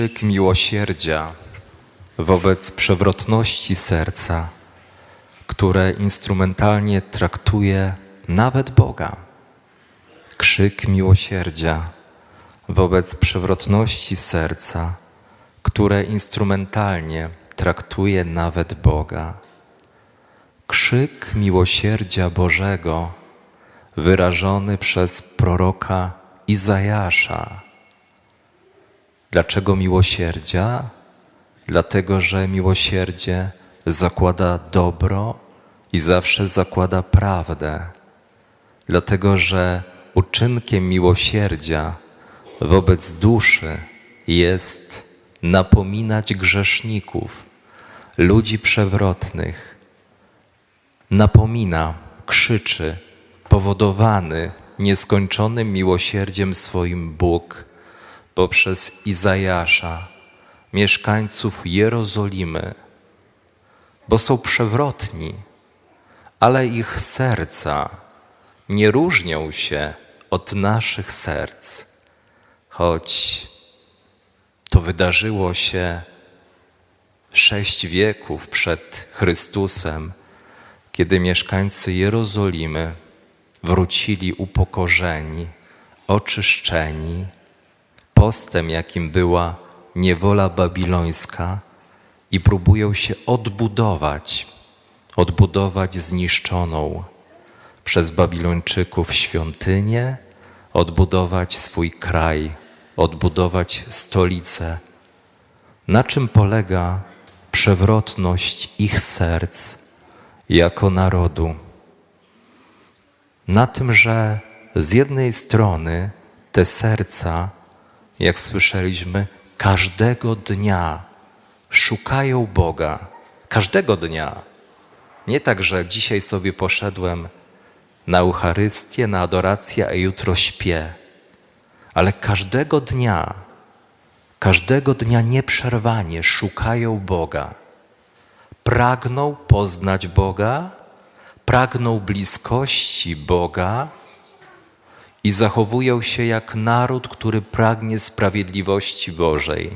krzyk miłosierdzia wobec przewrotności serca, które instrumentalnie traktuje nawet Boga. Krzyk miłosierdzia wobec przewrotności serca, które instrumentalnie traktuje nawet Boga. Krzyk miłosierdzia Bożego wyrażony przez proroka Izajasza. Dlaczego miłosierdzia? Dlatego, że miłosierdzie zakłada dobro i zawsze zakłada prawdę. Dlatego, że uczynkiem miłosierdzia wobec duszy jest napominać grzeszników, ludzi przewrotnych. Napomina, krzyczy, powodowany nieskończonym miłosierdziem swoim Bóg poprzez Izajasza, mieszkańców Jerozolimy, bo są przewrotni, ale ich serca nie różnią się od naszych serc, choć to wydarzyło się sześć wieków przed Chrystusem, kiedy mieszkańcy Jerozolimy wrócili upokorzeni, oczyszczeni, postem, jakim była niewola babilońska, i próbują się odbudować, odbudować zniszczoną przez Babilończyków świątynię, odbudować swój kraj, odbudować stolicę. Na czym polega przewrotność ich serc jako narodu? Na tym, że z jednej strony te serca, jak słyszeliśmy, każdego dnia szukają Boga. Każdego dnia. Nie tak, że dzisiaj sobie poszedłem na Eucharystię, na adorację, a jutro śpię. Ale każdego dnia, każdego dnia nieprzerwanie szukają Boga. Pragną poznać Boga, pragną bliskości Boga i zachowują się jak naród, który pragnie sprawiedliwości Bożej.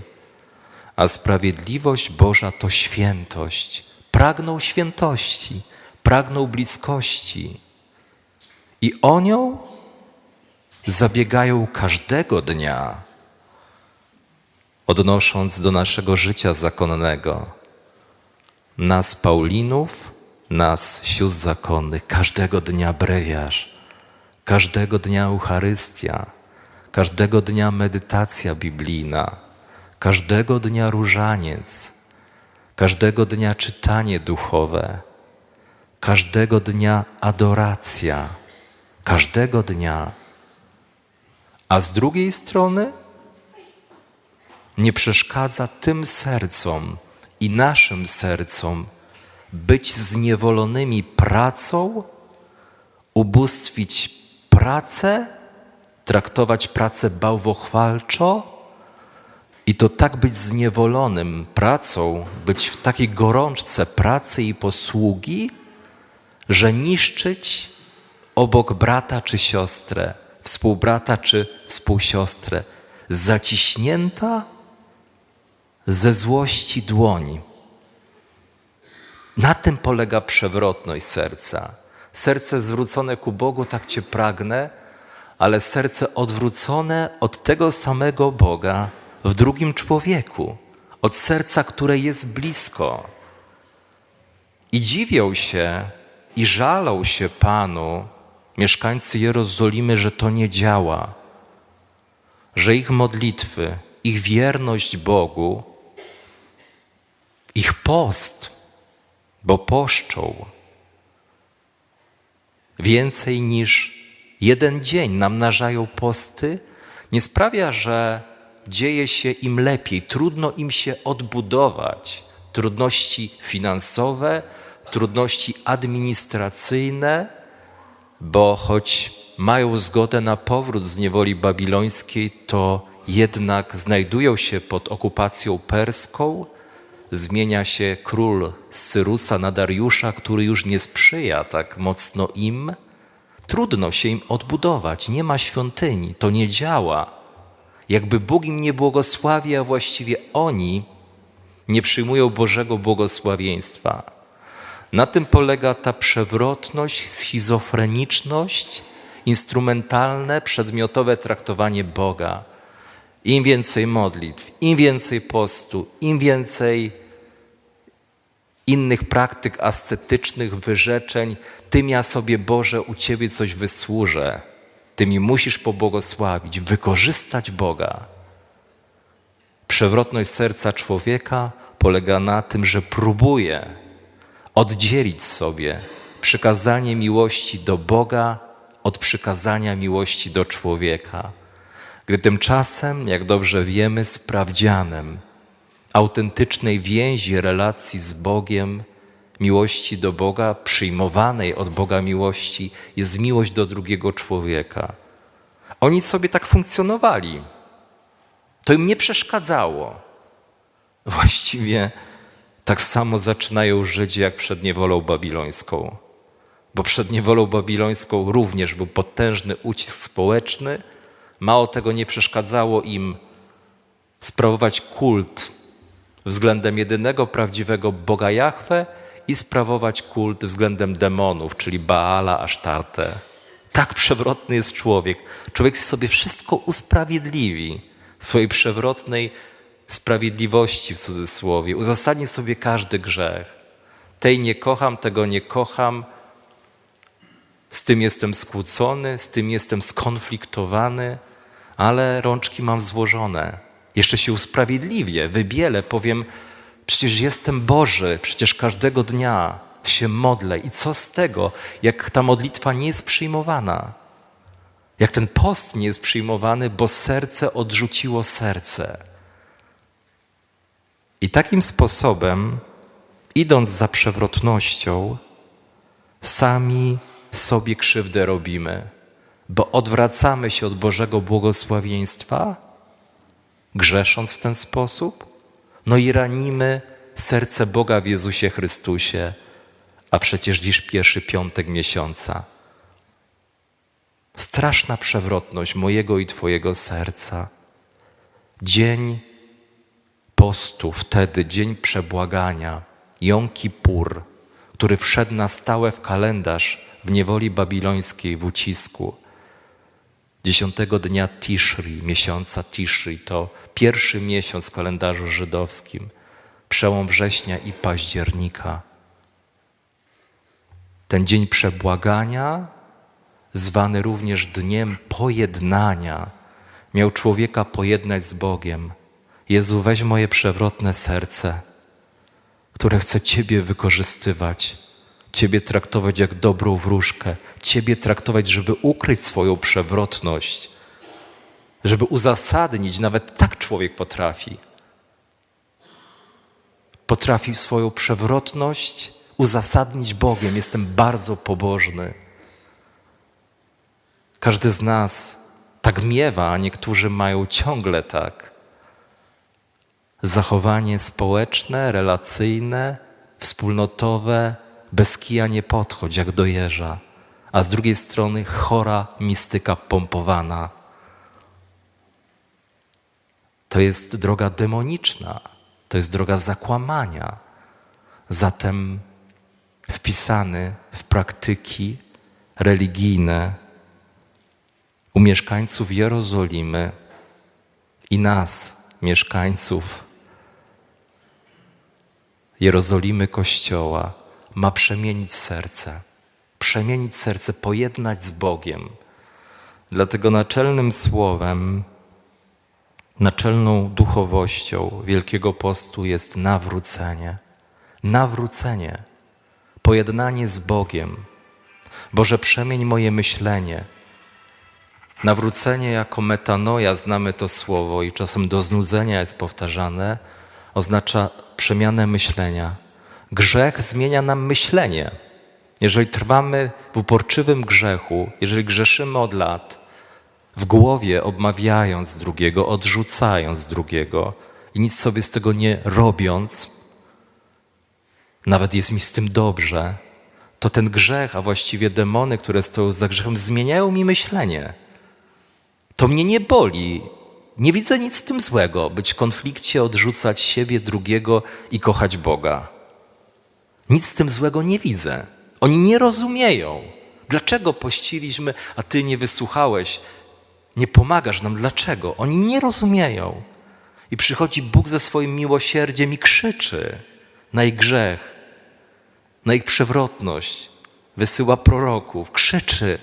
A sprawiedliwość Boża to świętość. Pragną świętości, pragną bliskości. I o nią zabiegają każdego dnia, odnosząc do naszego życia zakonnego. Nas Paulinów, nas sióstr zakonnych, każdego dnia brewiarz, każdego dnia Eucharystia, każdego dnia medytacja biblijna, każdego dnia różaniec, każdego dnia czytanie duchowe, każdego dnia adoracja, każdego dnia. A z drugiej strony nie przeszkadza tym sercom i naszym sercom być zniewolonymi pracą, ubóstwić pracę, traktować pracę bałwochwalczo i to tak być zniewolonym pracą, być w takiej gorączce pracy i posługi, że niszczyć obok brata czy siostrę, współbrata czy współsiostrę, zaciśnięta ze złości dłoni. Na tym polega przewrotność serca. Serce zwrócone ku Bogu, tak Cię pragnę, ale serce odwrócone od tego samego Boga w drugim człowieku, od serca, które jest blisko. I dziwią się i żalą się Panu, mieszkańcy Jerozolimy, że to nie działa, że ich modlitwy, ich wierność Bogu, ich post, bo poszczą więcej niż jeden dzień namnażają posty, nie sprawia, że dzieje się im lepiej, trudno im się odbudować. Trudności finansowe, trudności administracyjne, bo choć mają zgodę na powrót z niewoli babilońskiej, to jednak znajdują się pod okupacją perską. Zmienia się król z Cyrusa na Dariusza, który już nie sprzyja tak mocno im. Trudno się im odbudować, nie ma świątyni, to nie działa. Jakby Bóg im nie błogosławi, a właściwie oni nie przyjmują Bożego błogosławieństwa. Na tym polega ta przewrotność, schizofreniczność, instrumentalne, przedmiotowe traktowanie Boga. Im więcej modlitw, im więcej postu, im więcej innych praktyk ascetycznych, wyrzeczeń, tym ja sobie Boże u Ciebie coś wysłużę. Ty mi musisz pobłogosławić, wykorzystać Boga. Przewrotność serca człowieka polega na tym, że próbuje oddzielić sobie przykazanie miłości do Boga od przykazania miłości do człowieka. Gdy tymczasem, jak dobrze wiemy, sprawdzianem autentycznej więzi, relacji z Bogiem, miłości do Boga, przyjmowanej od Boga miłości, jest miłość do drugiego człowieka. Oni sobie tak funkcjonowali. To im nie przeszkadzało. Właściwie tak samo zaczynają Żydzi jak przed niewolą babilońską. Bo przed niewolą babilońską również był potężny ucisk społeczny. Mało tego nie przeszkadzało im sprawować kult względem jedynego prawdziwego Boga Jahwe i sprawować kult względem demonów, czyli Baala, Asztartę. Tak przewrotny jest człowiek. Człowiek sobie wszystko usprawiedliwi swojej przewrotnej sprawiedliwości w cudzysłowie. Uzasadni sobie każdy grzech. Tej nie kocham, tego nie kocham. Z tym jestem skłócony, z tym jestem skonfliktowany, ale rączki mam złożone. Jeszcze się usprawiedliwię, wybielę, powiem, przecież jestem Boży, przecież każdego dnia się modlę. I co z tego, jak ta modlitwa nie jest przyjmowana? Jak ten post nie jest przyjmowany, bo serce odrzuciło serce. I takim sposobem, idąc za przewrotnością, sami sobie krzywdę robimy, bo odwracamy się od Bożego błogosławieństwa, grzesząc w ten sposób, no i ranimy serce Boga w Jezusie Chrystusie, a przecież dziś pierwszy piątek miesiąca. Straszna przewrotność mojego i Twojego serca. Dzień postu, wtedy dzień przebłagania, Jom Kippur, który wszedł na stałe w kalendarz w niewoli babilońskiej w ucisku. Dziesiątego dnia Tishri, miesiąca Tishri, to pierwszy miesiąc w kalendarzu żydowskim, przełom września i października. Ten dzień przebłagania, zwany również dniem pojednania, miał człowieka pojednać z Bogiem. Jezu, weź moje przewrotne serce, które chce Ciebie wykorzystywać, Ciebie traktować jak dobrą wróżkę, Ciebie traktować, żeby ukryć swoją przewrotność, żeby uzasadnić, nawet tak człowiek potrafi. Potrafi swoją przewrotność uzasadnić Bogiem. Jestem bardzo pobożny. Każdy z nas tak miewa, a niektórzy mają ciągle tak. Zachowanie społeczne, relacyjne, wspólnotowe, bez kija nie podchodź, jak do jeża, a z drugiej strony chora mistyka pompowana. To jest droga demoniczna, to jest droga zakłamania. Zatem wpisany w praktyki religijne u mieszkańców Jerozolimy i nas, mieszkańców Jerozolimy Kościoła, ma przemienić serce. Przemienić serce, pojednać z Bogiem. Dlatego naczelnym słowem, naczelną duchowością Wielkiego Postu jest nawrócenie. Nawrócenie, pojednanie z Bogiem. Boże, przemień moje myślenie. Nawrócenie jako metanoja, znamy to słowo i czasem do znudzenia jest powtarzane, oznacza przemianę myślenia. Grzech zmienia nam myślenie. Jeżeli trwamy w uporczywym grzechu, jeżeli grzeszymy od lat, w głowie obmawiając drugiego, odrzucając drugiego i nic sobie z tego nie robiąc, nawet jest mi z tym dobrze, to ten grzech, a właściwie demony, które stoją za grzechem, zmieniają mi myślenie. To mnie nie boli, Nie widzę nic z tym złego, być w konflikcie, odrzucać siebie, drugiego i kochać Boga. Nic z tym złego nie widzę. Oni nie rozumieją. Dlaczego pościliśmy, a ty nie wysłuchałeś? Nie pomagasz nam. Dlaczego? Oni nie rozumieją. I przychodzi Bóg ze swoim miłosierdziem i krzyczy na ich grzech, na ich przewrotność. Wysyła proroków, krzyczy,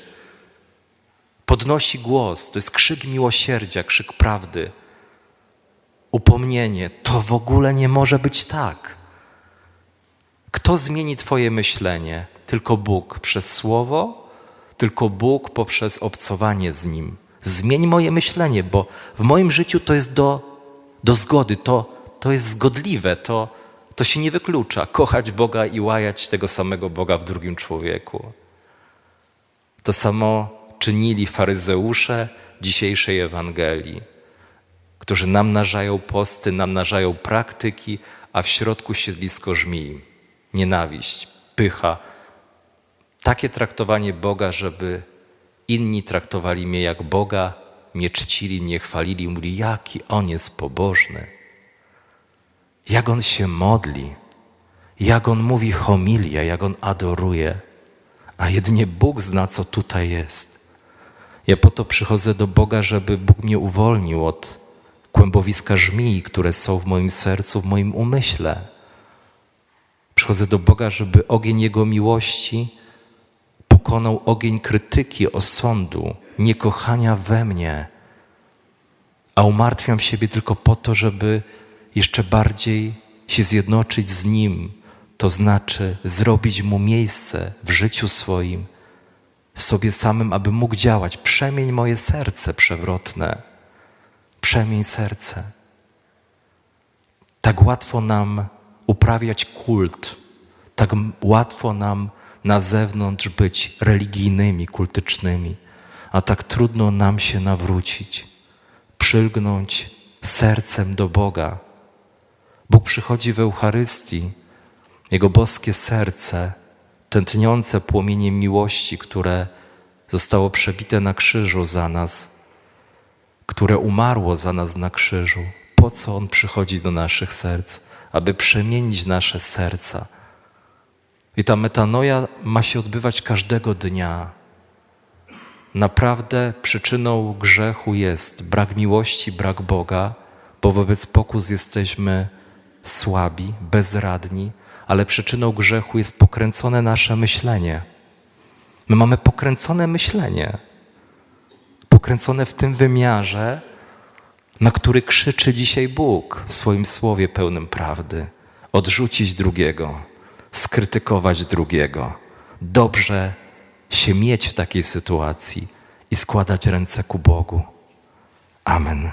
podnosi głos. To jest krzyk miłosierdzia, krzyk prawdy. Upomnienie. To w ogóle nie może być tak. Kto zmieni Twoje myślenie? Tylko Bóg przez słowo, tylko Bóg poprzez obcowanie z Nim. Zmień moje myślenie, bo w moim życiu to jest do, do zgody, to, to jest zgodliwe, to, to się nie wyklucza. Kochać Boga i łajać tego samego Boga w drugim człowieku. To samo czynili faryzeusze dzisiejszej Ewangelii, którzy namnażają posty, namnażają praktyki, a w środku siedlisko żmii nienawiść, pycha, takie traktowanie Boga, żeby inni traktowali mnie jak Boga, mnie czcili, mnie chwalili, mówili, jaki On jest pobożny, jak On się modli, jak On mówi homilia, jak On adoruje, a jedynie Bóg zna, co tutaj jest. Ja po to przychodzę do Boga, żeby Bóg mnie uwolnił od kłębowiska żmii, które są w moim sercu, w moim umyśle. Przychodzę do Boga, żeby ogień Jego miłości pokonał ogień krytyki, osądu, niekochania we mnie, a umartwiam siebie tylko po to, żeby jeszcze bardziej się zjednoczyć z Nim, to znaczy zrobić Mu miejsce w życiu swoim, w sobie samym, aby mógł działać. Przemień moje serce przewrotne, przemień serce. Tak łatwo nam uprawiać kult, tak łatwo nam na zewnątrz być religijnymi, kultycznymi, a tak trudno nam się nawrócić, przylgnąć sercem do Boga. Bóg przychodzi w Eucharystii, Jego boskie serce, tętniące płomieniem miłości, które zostało przebite na krzyżu za nas, które umarło za nas na krzyżu. Po co On przychodzi do naszych serc? Aby przemienić nasze serca i ta metanoja ma się odbywać każdego dnia. Naprawdę przyczyną grzechu jest brak miłości, brak Boga, bo wobec pokus jesteśmy słabi, bezradni, ale przyczyną grzechu jest pokręcone nasze myślenie. My mamy pokręcone myślenie, pokręcone w tym wymiarze, na który krzyczy dzisiaj Bóg w swoim słowie pełnym prawdy. Odrzucić drugiego skrytykować drugiego. Dobrze się mieć w takiej sytuacji i składać ręce ku Bogu. Amen.